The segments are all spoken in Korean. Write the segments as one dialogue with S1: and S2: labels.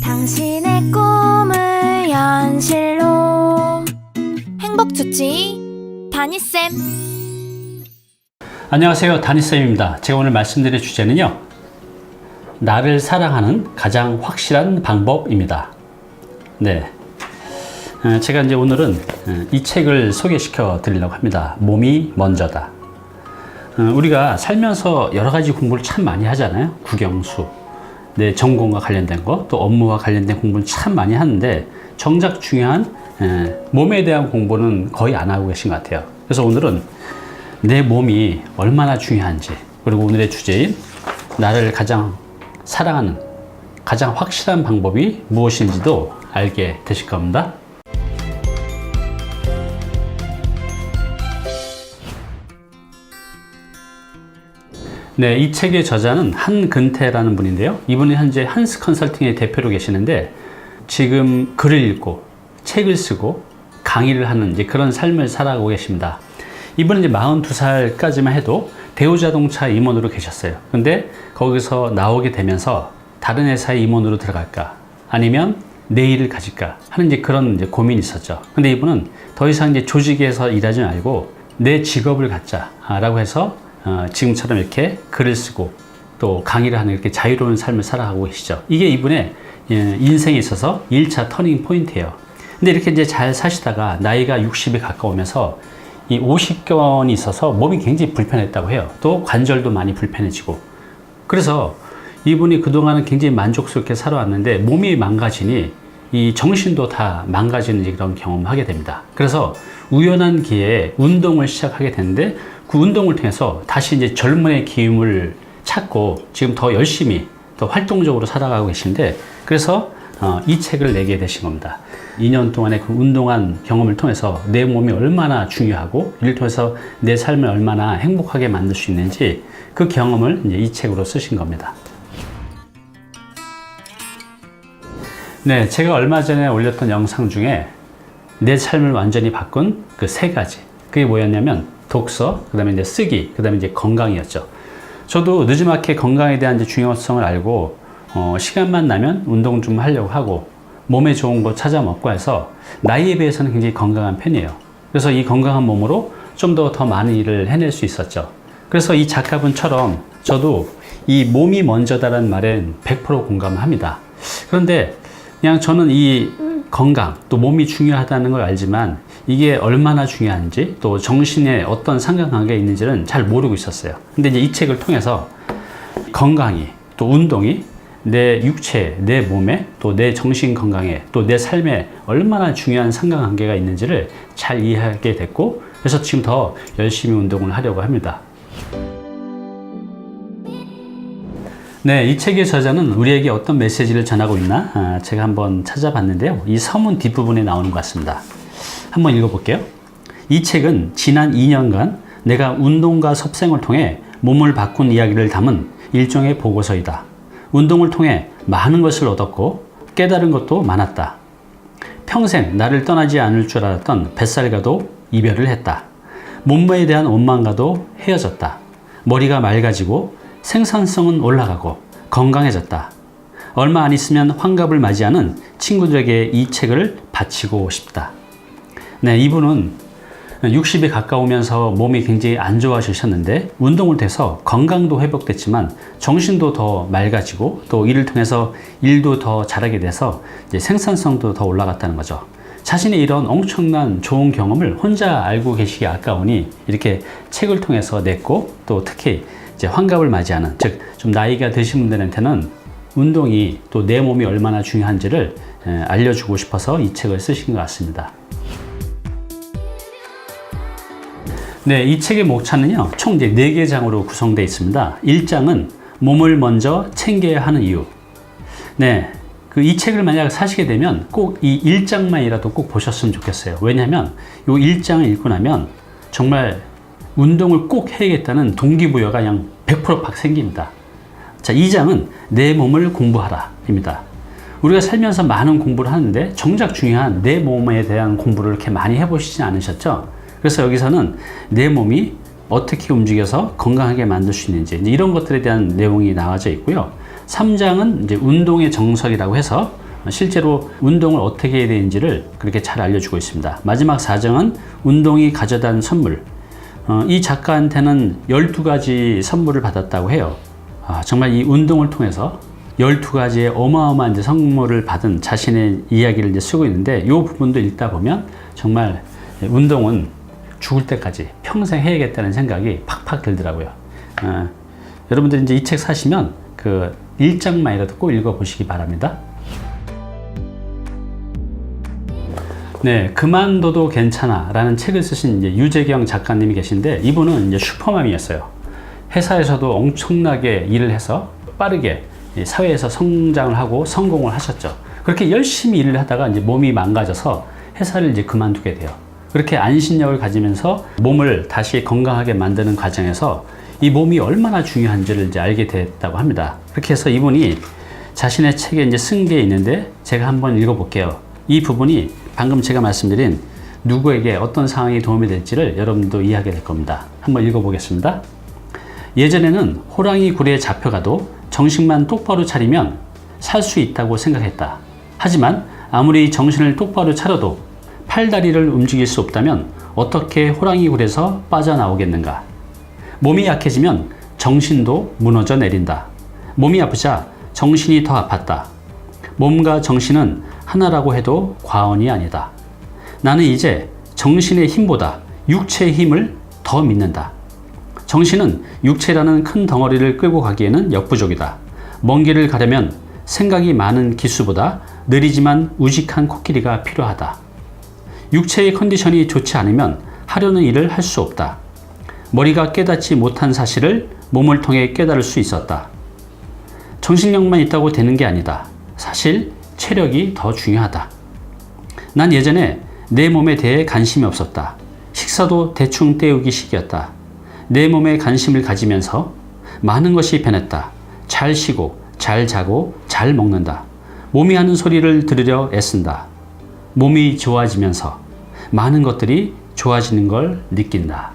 S1: 당신의 꿈을 현실로 행복 주치 다니쌤
S2: 안녕하세요. 다니쌤입니다. 제가 오늘 말씀드릴 주제는요. 나를 사랑하는 가장 확실한 방법입니다. 네. 어, 제가 이제 오늘은 어, 이 책을 소개시켜 드리려고 합니다. 몸이 먼저다. 어, 우리가 살면서 여러 가지 공부를 참 많이 하잖아요. 국영수, 내 전공과 관련된 거, 또 업무와 관련된 공부를 참 많이 하는데 정작 중요한 에, 몸에 대한 공부는 거의 안 하고 계신 것 같아요. 그래서 오늘은 내 몸이 얼마나 중요한지 그리고 오늘의 주제인 나를 가장 사랑하는 가장 확실한 방법이 무엇인지도 알게 되실 겁니다. 네, 이 책의 저자는 한근태라는 분인데요. 이분이 현재 한스 컨설팅의 대표로 계시는데 지금 글을 읽고 책을 쓰고 강의를 하는 이제 그런 삶을 살아가고 계십니다. 이분은 이제 42살까지만 해도 대우자동차 임원으로 계셨어요. 근데 거기서 나오게 되면서 다른 회사의 임원으로 들어갈까? 아니면 내 일을 가질까? 하는 이제 그런 이제 고민이 있었죠. 근데 이분은 더 이상 이제 조직에서 일하지 말고 내 직업을 갖자라고 해서 어, 지금처럼 이렇게 글을 쓰고 또 강의를 하는 이렇게 자유로운 삶을 살아가고 계시죠. 이게 이분의 예, 인생에 있어서 1차 터닝 포인트예요. 근데 이렇게 이제 잘 사시다가 나이가 60에 가까우면서 이 오십견이 있어서 몸이 굉장히 불편했다고 해요. 또 관절도 많이 불편해지고. 그래서 이분이 그동안은 굉장히 만족스럽게 살아왔는데 몸이 망가지니 이 정신도 다 망가지는 그런 경험을 하게 됩니다. 그래서 우연한 기회에 운동을 시작하게 되는데 그 운동을 통해서 다시 이제 젊음의 기움을 찾고 지금 더 열심히 더 활동적으로 살아가고 계신데 그래서 어, 이 책을 내게 되신 겁니다. 2년 동안의 그 운동한 경험을 통해서 내 몸이 얼마나 중요하고 이를 통해서 내 삶을 얼마나 행복하게 만들 수 있는지 그 경험을 이제 이 책으로 쓰신 겁니다. 네, 제가 얼마 전에 올렸던 영상 중에 내 삶을 완전히 바꾼 그 세 가지. 그게 뭐였냐면 독서, 그 다음에 이제 쓰기, 그 다음에 이제 건강이었죠. 저도 늦지막히 건강에 대한 이제 중요성을 알고 어, 시간만 나면 운동 좀 하려고 하고 몸에 좋은 거 찾아 먹고 해서 나이에 비해서는 굉장히 건강한 편이에요. 그래서 이 건강한 몸으로 좀 더더 많은 일을 해낼 수 있었죠. 그래서 이 작가분처럼 저도 이 몸이 먼저다라는 말엔 100% 공감합니다. 그런데 그냥 저는 이 건강 또 몸이 중요하다는 걸 알지만 이게 얼마나 중요한지 또 정신에 어떤 상관관계가 있는지는 잘 모르고 있었어요. 근데 이제 이 책을 통해서 건강이 또 운동이 내 육체, 내 몸에 또 내 정신 건강에 또 내 삶에 얼마나 중요한 상관관계가 있는지를 잘 이해하게 됐고 그래서 지금 더 열심히 운동을 하려고 합니다. 네, 이 책의 저자는 우리에게 어떤 메시지를 전하고 있나 아, 제가 한번 찾아봤는데요. 이 서문 뒷부분에 나오는 것 같습니다. 한번 읽어볼게요. 이 책은 지난 2년간 내가 운동과 섭생을 통해 몸을 바꾼 이야기를 담은 일종의 보고서이다. 운동을 통해 많은 것을 얻었고 깨달은 것도 많았다. 평생 나를 떠나지 않을 줄 알았던 뱃살과도 이별을 했다. 몸매에 대한 원망과도 헤어졌다. 머리가 맑아지고 생산성은 올라가고 건강해졌다. 얼마 안 있으면 환갑을 맞이하는 친구들에게 이 책을 바치고 싶다. 네, 이분은 60에 가까우면서 몸이 굉장히 안 좋아지셨는데 운동을 해서 건강도 회복됐지만 정신도 더 맑아지고 또 이를 통해서 일도 더 잘하게 돼서 이제 생산성도 더 올라갔다는 거죠. 자신의 이런 엄청난 좋은 경험을 혼자 알고 계시기 아까우니 이렇게 책을 통해서 냈고 또 특히 이제 환갑을 맞이하는 즉 좀 나이가 드신 분들한테는 운동이 또 내 몸이 얼마나 중요한지를 알려주고 싶어서 이 책을 쓰신 것 같습니다. 네, 이 책의 목차는요, 총 이제 4개 장으로 구성되어 있습니다. 1장은 몸을 먼저 챙겨야 하는 이유. 네, 그 이 책을 만약 사시게 되면 꼭 이 1장만이라도 꼭 보셨으면 좋겠어요. 왜냐면 이 1장을 읽고 나면 정말 운동을 꼭 해야겠다는 동기부여가 그냥 100%팍 생깁니다. 자, 2장은 내 몸을 공부하라. 입니다. 우리가 살면서 많은 공부를 하는데 정작 중요한 내 몸에 대한 공부를 이렇게 많이 해보시지 않으셨죠? 그래서 여기서는 내 몸이 어떻게 움직여서 건강하게 만들 수 있는지 이런 것들에 대한 내용이 나와져 있고요. 3장은 이제 운동의 정석이라고 해서 실제로 운동을 어떻게 해야 되는지를 그렇게 잘 알려주고 있습니다. 마지막 4장은 운동이 가져다 는 선물. 어, 이 작가한테는 12가지 선물을 받았다고 해요. 아, 정말 이 운동을 통해서 12가지의 어마어마한 이제 선물을 받은 자신의 이야기를 이제 쓰고 있는데 이 부분도 읽다 보면 정말 운동은 죽을 때까지 평생 해야겠다는 생각이 팍팍 들더라고요. 어, 여러분들 이제 이 책 사시면 그 1장만이라도 꼭 읽어보시기 바랍니다. 네, 그만둬도 괜찮아 라는 책을 쓰신 이제 유재경 작가님이 계신데 이분은 이제 슈퍼맘이었어요. 회사에서도 엄청나게 일을 해서 빠르게 이 사회에서 성장을 하고 성공을 하셨죠. 그렇게 열심히 일을 하다가 이제 몸이 망가져서 회사를 이제 그만두게 돼요. 그렇게 안신력을 가지면서 몸을 다시 건강하게 만드는 과정에서 이 몸이 얼마나 중요한지를 이제 알게 됐다고 합니다. 그렇게 해서 이분이 자신의 책에 이제 쓴 게 있는데 제가 한번 읽어볼게요. 이 부분이 방금 제가 말씀드린 누구에게 어떤 상황이 도움이 될지를 여러분도 이해하게 될 겁니다. 한번 읽어보겠습니다. 예전에는 호랑이 굴에 잡혀가도 정신만 똑바로 차리면 살 수 있다고 생각했다. 하지만 아무리 정신을 똑바로 차려도 팔다리를 움직일 수 없다면 어떻게 호랑이 굴에서 빠져나오겠는가? 몸이 약해지면 정신도 무너져 내린다. 몸이 아프자 정신이 더 아팠다. 몸과 정신은 하나라고 해도 과언이 아니다. 나는 이제 정신의 힘보다 육체의 힘을 더 믿는다. 정신은 육체라는 큰 덩어리를 끌고 가기에는 역부족이다. 먼 길을 가려면 생각이 많은 기수보다 느리지만 우직한 코끼리가 필요하다. 육체의 컨디션이 좋지 않으면 하려는 일을 할 수 없다. 머리가 깨닫지 못한 사실을 몸을 통해 깨달을 수 있었다. 정신력만 있다고 되는 게 아니다. 사실 체력이 더 중요하다. 난 예전에 내 몸에 대해 관심이 없었다. 식사도 대충 때우기 식이었다. 내 몸에 관심을 가지면서 많은 것이 변했다. 잘 쉬고, 잘 자고, 잘 먹는다. 몸이 하는 소리를 들으려 애쓴다. 몸이 좋아지면서 많은 것들이 좋아지는 걸 느낀다.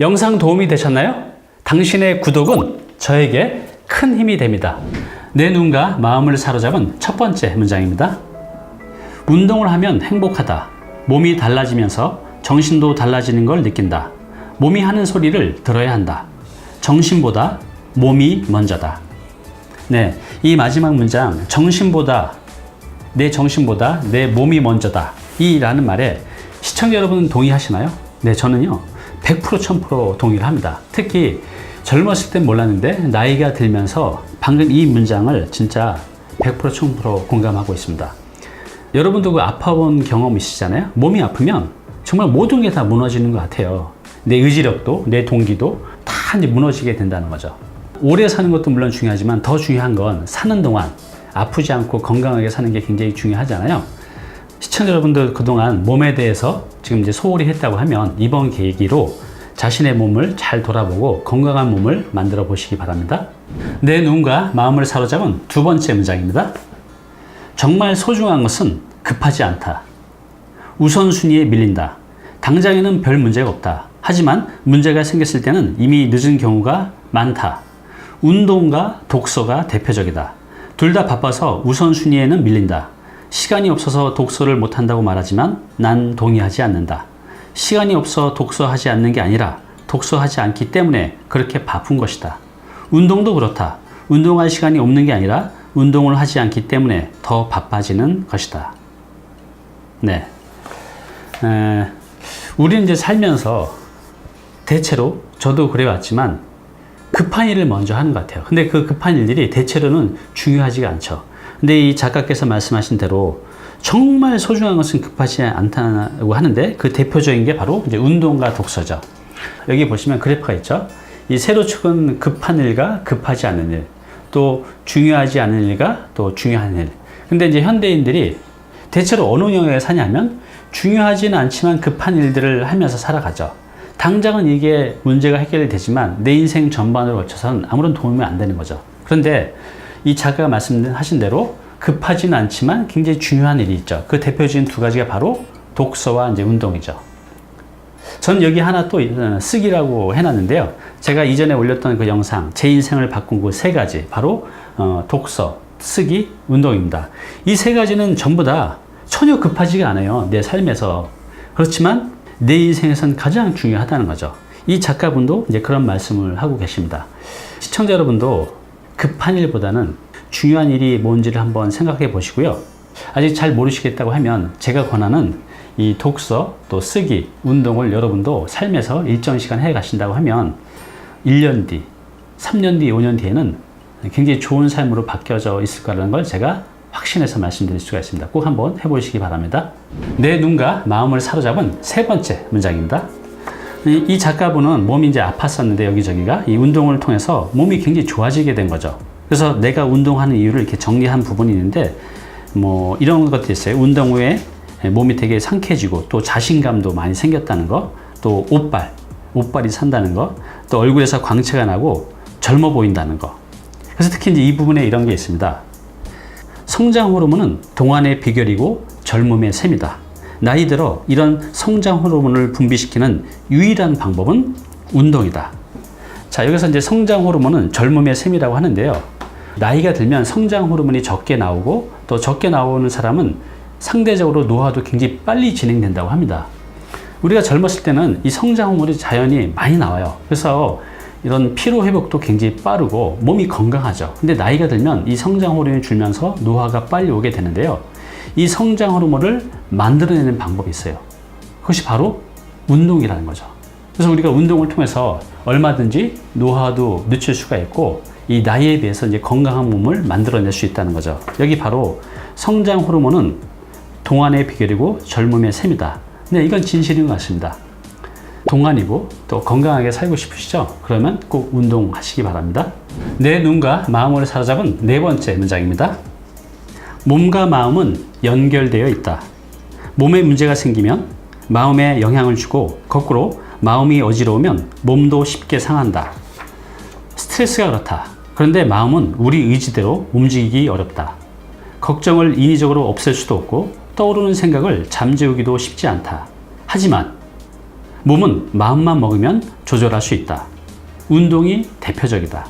S2: 영상 도움이 되셨나요? 당신의 구독은 저에게 큰 힘이 됩니다. 내 눈과 마음을 사로잡은 첫 번째 문장입니다. 운동을 하면 행복하다. 몸이 달라지면서 정신도 달라지는 걸 느낀다. 몸이 하는 소리를 들어야 한다. 정신보다 몸이 먼저다. 네, 이 마지막 문장 정신보다 내 정신보다 내 몸이 먼저다. 이라는 말에 시청자 여러분 동의하시나요? 네, 저는요. 100% 1000% 동의를 합니다. 특히 젊었을 땐 몰랐는데 나이가 들면서 방금 이 문장을 진짜 100% 1000% 공감하고 있습니다. 여러분도 그 아파본 경험 있으시잖아요? 몸이 아프면 정말 모든 게 다 무너지는 것 같아요. 내 의지력도, 내 동기도 다 이제 무너지게 된다는 거죠. 오래 사는 것도 물론 중요하지만 더 중요한 건 사는 동안 아프지 않고 건강하게 사는 게 굉장히 중요하잖아요. 시청자 여러분들 그동안 몸에 대해서 지금 이제 소홀히 했다고 하면 이번 계기로 자신의 몸을 잘 돌아보고 건강한 몸을 만들어 보시기 바랍니다. 내 눈과 마음을 사로잡은 두 번째 문장입니다. 정말 소중한 것은 급하지 않다. 우선순위에 밀린다. 당장에는 별 문제가 없다. 하지만 문제가 생겼을 때는 이미 늦은 경우가 많다. 운동과 독서가 대표적이다. 둘 다 바빠서 우선순위에는 밀린다. 시간이 없어서 독서를 못한다고 말하지만 난 동의하지 않는다. 시간이 없어 독서하지 않는 게 아니라 독서하지 않기 때문에 그렇게 바쁜 것이다. 운동도 그렇다. 운동할 시간이 없는 게 아니라 운동을 하지 않기 때문에 더 바빠지는 것이다. 네. 에, 우리는 이제 살면서 대체로 저도 그래왔지만 급한 일을 먼저 하는 것 같아요. 근데 그 급한 일들이 대체로는 중요하지가 않죠. 근데 이 작가께서 말씀하신 대로 정말 소중한 것은 급하지 않다고 하는데 그 대표적인 게 바로 이제 운동과 독서죠. 여기 보시면 그래프가 있죠. 이 세로 축은 급한 일과 급하지 않은 일, 또 중요하지 않은 일과 또 중요한 일. 근데 이제 현대인들이 대체로 어느 영역에 사냐면 중요하지는 않지만 급한 일들을 하면서 살아가죠. 당장은 이게 문제가 해결이 되지만 내 인생 전반으로 걸쳐서는 아무런 도움이 안 되는 거죠. 그런데 이 작가가 말씀하신 대로 급하지는 않지만 굉장히 중요한 일이 있죠. 그 대표적인 두 가지가 바로 독서와 이제 운동이죠. 전 여기 하나 또 어, 쓰기라고 해놨는데요. 제가 이전에 올렸던 그 영상, 제 인생을 바꾼 그 세 가지, 바로 어, 독서, 쓰기, 운동입니다. 이 세 가지는 전부 다 전혀 급하지가 않아요. 내 삶에서. 그렇지만 내 인생에선 가장 중요하다는 거죠. 이 작가분도 이제 그런 말씀을 하고 계십니다. 시청자 여러분도 급한 일보다는 중요한 일이 뭔지를 한번 생각해 보시고요. 아직 잘 모르시겠다고 하면 제가 권하는 이 독서 또 쓰기 운동을 여러분도 삶에서 일정 시간 해 가신다고 하면 1년 뒤, 3년 뒤, 5년 뒤에는 굉장히 좋은 삶으로 바뀌어져 있을 거라는 걸 제가 확신해서 말씀드릴 수가 있습니다. 꼭 한번 해보시기 바랍니다. 내 눈과 마음을 사로잡은 세 번째 문장입니다. 이, 이 작가분은 몸이 이제 아팠었는데 여기저기가 이 운동을 통해서 몸이 굉장히 좋아지게 된 거죠. 그래서 내가 운동하는 이유를 이렇게 정리한 부분이 있는데 뭐 이런 것도 있어요. 운동 후에 몸이 되게 상쾌해지고 또 자신감도 많이 생겼다는 거, 또 옷발, 옷발이 산다는 거, 또 얼굴에서 광채가 나고 젊어 보인다는 거. 그래서 특히 이제 이 부분에 이런 게 있습니다. 성장 호르몬은 동안의 비결이고 젊음의 셈이다. 나이 들어 이런 성장 호르몬을 분비시키는 유일한 방법은 운동이다. 자, 여기서 이제 성장 호르몬은 젊음의 셈이라고 하는데요. 나이가 들면 성장 호르몬이 적게 나오고 또 적게 나오는 사람은 상대적으로 노화도 굉장히 빨리 진행된다고 합니다. 우리가 젊었을 때는 이 성장 호르몬이 자연히 많이 나와요. 그래서 이런 피로 회복도 굉장히 빠르고 몸이 건강하죠. 근데 나이가 들면 이 성장 호르몬이 줄면서 노화가 빨리 오게 되는데요. 이 성장 호르몬을 만들어내는 방법이 있어요. 그것이 바로 운동이라는 거죠. 그래서 우리가 운동을 통해서 얼마든지 노화도 늦출 수가 있고 이 나이에 비해서 이제 건강한 몸을 만들어낼 수 있다는 거죠. 여기 바로 성장 호르몬은 동안의 비결이고 젊음의 셈이다. 네, 이건 진실인 것 같습니다. 동안이고 또 건강하게 살고 싶으시죠? 그러면 꼭 운동하시기 바랍니다. 내 눈과 마음을 사로잡은 네 번째 문장입니다. 몸과 마음은 연결되어 있다. 몸에 문제가 생기면 마음에 영향을 주고 거꾸로 마음이 어지러우면 몸도 쉽게 상한다. 스트레스가 그렇다. 그런데 마음은 우리 의지대로 움직이기 어렵다. 걱정을 인위적으로 없앨 수도 없고 떠오르는 생각을 잠재우기도 쉽지 않다. 하지만 몸은 마음만 먹으면 조절할 수 있다. 운동이 대표적이다.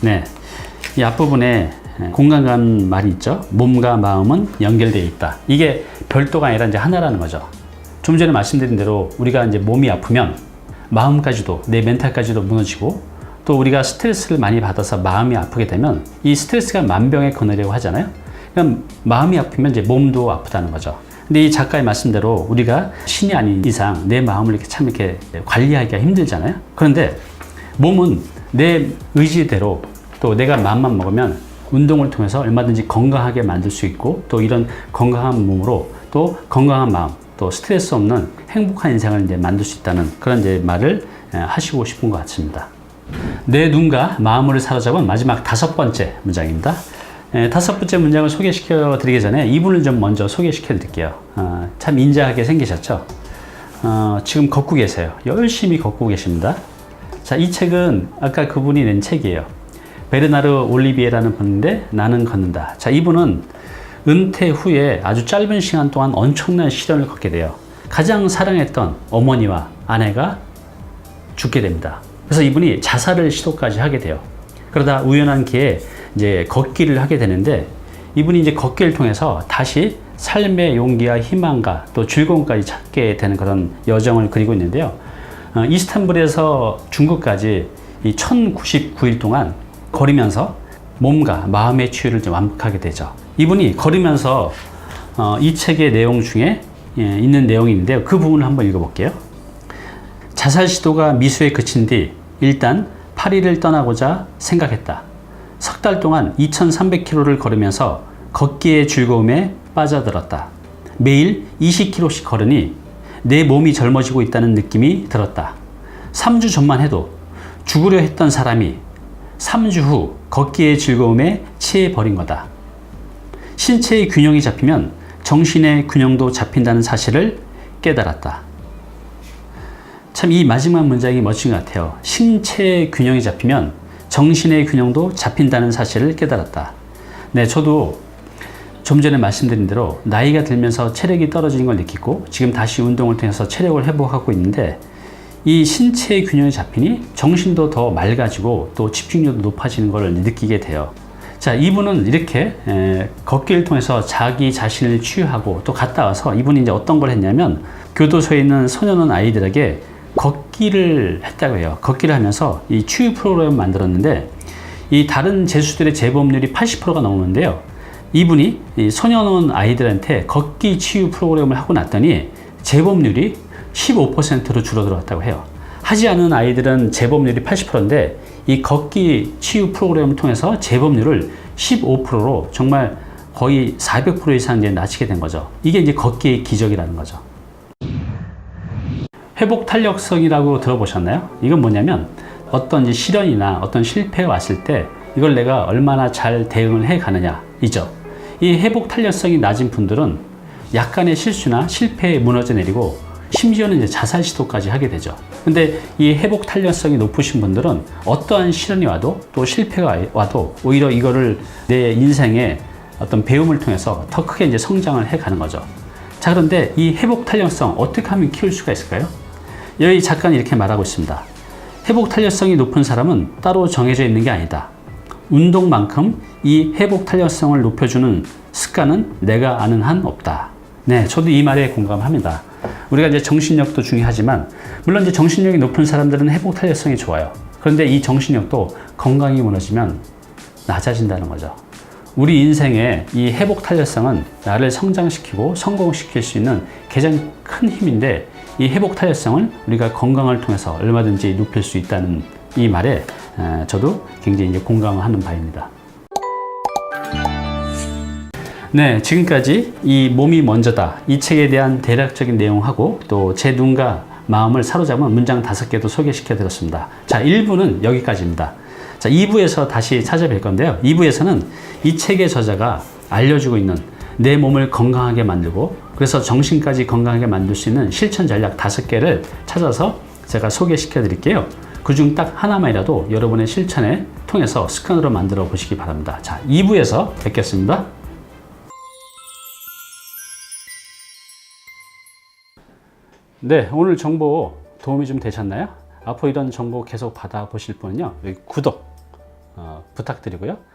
S2: 네. 이 앞부분에 공간 간 말이 있죠. 몸과 마음은 연결되어 있다. 이게 별도가 아니라 이제 하나라는 거죠. 좀 전에 말씀드린 대로 우리가 이제 몸이 아프면 마음까지도 내 멘탈까지도 무너지고 또 우리가 스트레스를 많이 받아서 마음이 아프게 되면 이 스트레스가 만병에 거느려고 하잖아요. 그럼 마음이 아프면 이제 몸도 아프다는 거죠. 근데 이 작가의 말씀대로 우리가 신이 아닌 이상 내 마음을 이렇게 참 이렇게 관리하기가 힘들잖아요. 그런데 몸은 내 의지대로 또 내가 마음만 먹으면 운동을 통해서 얼마든지 건강하게 만들 수 있고 또 이런 건강한 몸으로 또 건강한 마음 또 스트레스 없는 행복한 인생을 이제 만들 수 있다는 그런 이제 말을 에, 하시고 싶은 것 같습니다. 내 눈과 마음을 사로잡은 마지막 다섯 번째 문장입니다. 에, 다섯 번째 문장을 소개시켜 드리기 전에 이분을 좀 먼저 소개시켜 드릴게요. 어, 참 인자하게 생기셨죠? 어, 지금 걷고 계세요. 열심히 걷고 계십니다. 자, 이 책은 아까 그분이 낸 책이에요. 베르나르 올리비에라는 분인데 나는 걷는다. 자, 이분은 은퇴 후에 아주 짧은 시간 동안 엄청난 시련을 겪게 돼요. 가장 사랑했던 어머니와 아내가 죽게 됩니다. 그래서 이분이 자살을 시도까지 하게 돼요. 그러다 우연한 기회에 이제 걷기를 하게 되는데 이분이 이제 걷기를 통해서 다시 삶의 용기와 희망과 또 즐거움까지 찾게 되는 그런 여정을 그리고 있는데요. 어, 이스탄불에서 중국까지 이 1099일 동안 걸으면서 몸과 마음의 치유를 좀 완벽하게 되죠. 이분이 걸으면서 어, 이 책의 내용 중에 예, 있는 내용이 있는데요. 그 부분을 한번 읽어볼게요. 자살 시도가 미수에 그친 뒤 일단 파리를 떠나고자 생각했다. 석 달 동안 2,300km를 걸으면서 걷기의 즐거움에 빠져들었다. 매일 20km씩 걸으니 내 몸이 젊어지고 있다는 느낌이 들었다. 3주 전만 해도 죽으려 했던 사람이 3주 후 걷기의 즐거움에 취해버린 거다. 신체의 균형이 잡히면 정신의 균형도 잡힌다는 사실을 깨달았다. 참 이 마지막 문장이 멋진 것 같아요. 신체의 균형이 잡히면 정신의 균형도 잡힌다는 사실을 깨달았다. 네, 저도 좀 전에 말씀드린 대로 나이가 들면서 체력이 떨어지는 걸 느끼고 지금 다시 운동을 통해서 체력을 회복하고 있는데 이 신체의 균형이 잡히니 정신도 더 맑아지고 또 집중력도 높아지는 걸 느끼게 돼요. 자, 이분은 이렇게 에, 걷기를 통해서 자기 자신을 치유하고 또 갔다 와서 이분이 이제 어떤 걸 했냐면 교도소에 있는 소년원 아이들에게 걷기를 했다고 해요. 걷기를 하면서 이 치유 프로그램을 만들었는데 이 다른 재수들의 재범률이 80%가 넘는데요. 이분이 이 소년원 아이들한테 걷기 치유 프로그램을 하고 났더니 재범률이 15%로 줄어들었다고 해요. 하지 않은 아이들은 재범률이 80%인데 이 걷기 치유 프로그램을 통해서 재범률을 15%로 정말 거의 400% 이상 낮추게 된 거죠. 이게 이제 걷기의 기적이라는 거죠. 회복 탄력성이라고 들어보셨나요? 이건 뭐냐면 어떤 시련이나 어떤 실패가 왔을 때 이걸 내가 얼마나 잘 대응을 해 가느냐 이죠. 이 회복 탄력성이 낮은 분들은 약간의 실수나 실패에 무너져 내리고 심지어는 이제 자살 시도까지 하게 되죠. 근데 이 회복 탄력성이 높으신 분들은 어떠한 시련이 와도 또 실패가 와도 오히려 이거를 내 인생의 어떤 배움을 통해서 더 크게 이제 성장을 해 가는 거죠. 자, 그런데 이 회복 탄력성 어떻게 하면 키울 수가 있을까요? 여기 작가는 이렇게 말하고 있습니다. 회복 탄력성이 높은 사람은 따로 정해져 있는 게 아니다. 운동만큼 이 회복 탄력성을 높여주는 습관은 내가 아는 한 없다. 네, 저도 이 말에 공감합니다. 우리가 이제 정신력도 중요하지만, 물론 이제 정신력이 높은 사람들은 회복 탄력성이 좋아요. 그런데 이 정신력도 건강이 무너지면 낮아진다는 거죠. 우리 인생의 이 회복 탄력성은 나를 성장시키고 성공시킬 수 있는 가장 큰 힘인데 이 회복 탄력성을 우리가 건강을 통해서 얼마든지 높일 수 있다는 이 말에 에, 저도 굉장히 이제 공감하는 바입니다. 네, 지금까지 이 몸이 먼저다 이 책에 대한 대략적인 내용하고 또 제 눈과 마음을 사로잡은 문장 다섯 개도 소개시켜 드렸습니다. 자, 1부는 여기까지입니다. 자, 2부에서 다시 찾아뵐 건데요. 2부에서는 이 책의 저자가 알려주고 있는 내 몸을 건강하게 만들고 그래서 정신까지 건강하게 만들 수 있는 실천 전략 다섯 개를 찾아서 제가 소개시켜 드릴게요. 그 중 딱 하나만이라도 여러분의 실천에 통해서 습관으로 만들어 보시기 바랍니다. 자, 2부에서 뵙겠습니다. 네, 오늘 정보 도움이 좀 되셨나요? 앞으로 이런 정보 계속 받아보실 분은요, 여기 구독 어, 부탁드리고요.